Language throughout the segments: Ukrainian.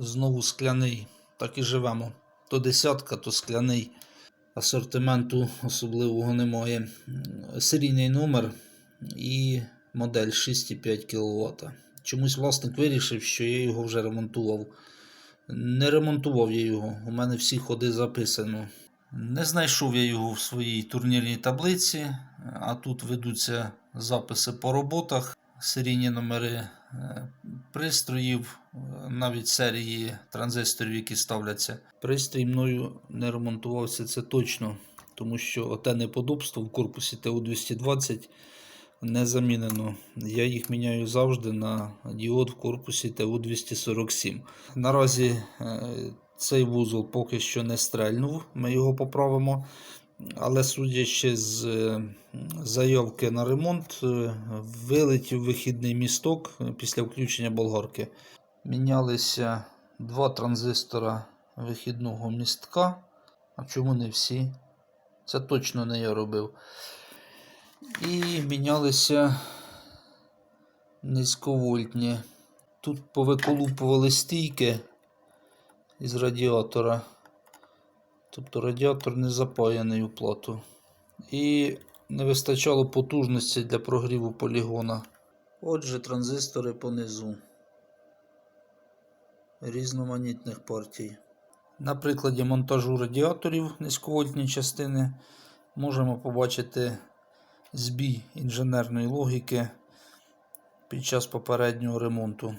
Знову скляний. Так і живемо. То десятка, то скляний. Асортименту особливого немає. Серійний номер і модель 6,5 кВт. Чомусь власник вирішив, що я його вже ремонтував. Не ремонтував я його. У мене всі ходи записано. Не знайшов я його в своїй турнірній таблиці, а тут ведуться записи по роботах, серійні номери е, пристроїв, навіть серії транзисторів, які ставляться. Пристрій мною не ремонтувався, це точно, тому що оте неподобство в корпусі ТУ-220 не замінено. Я їх міняю завжди на діод в корпусі ТУ-247. Наразі е, цей вузол поки що не стрельнув, ми його поправимо. Але судячи з е, заявки на ремонт, е, вилетів вихідний місток після включення болгарки. Мінялися два транзистора вихідного містка. А чому не всі? Це точно не я робив. І мінялися низьковольтні. Тут повиколупували стійки із радіатора. Тобто радіатор не запаяний у плату. І не вистачало потужності для прогріву полігона. Отже, транзистори понизу різноманітних партій. На прикладі монтажу радіаторів низьковольтні частини можемо побачити збій інженерної логіки під час попереднього ремонту.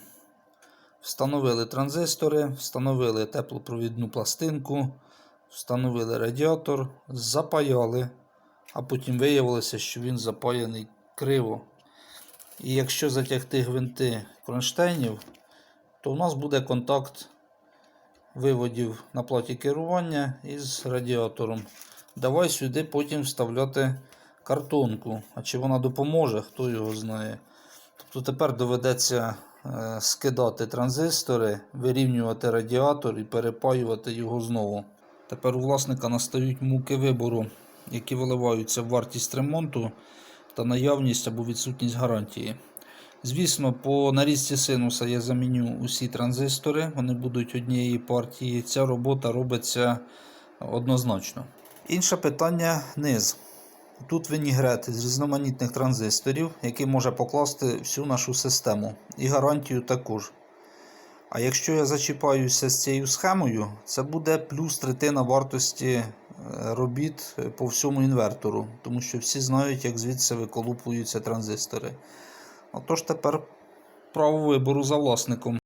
Встановили транзистори, встановили теплопровідну пластинку, встановили радіатор, запаяли, а потім виявилося, що він запаяний криво. І якщо затягти гвинти кронштейнів, то у нас буде контакт виводів на платі керування із радіатором. Давай сюди потім вставляти картонку. А чи вона допоможе, хто його знає. Тобто тепер доведеться е, скидати транзистори, вирівнювати радіатор і перепаювати його знову. Тепер у власника настають муки вибору, які виливаються в вартість ремонту та наявність або відсутність гарантії. Звісно, по нарізці синуса я заміню усі транзистори, вони будуть однієї партії. Ця робота робиться однозначно. Інше питання низ. Тут вінігрет з різноманітних транзисторів, який може покласти всю нашу систему. І гарантію також. А якщо я зачіпаюся з цією схемою, це буде плюс третина вартості е, робіт по всьому інвертору, тому що всі знають, як звідси виколупуються транзистори. Отож тепер право вибору за власником.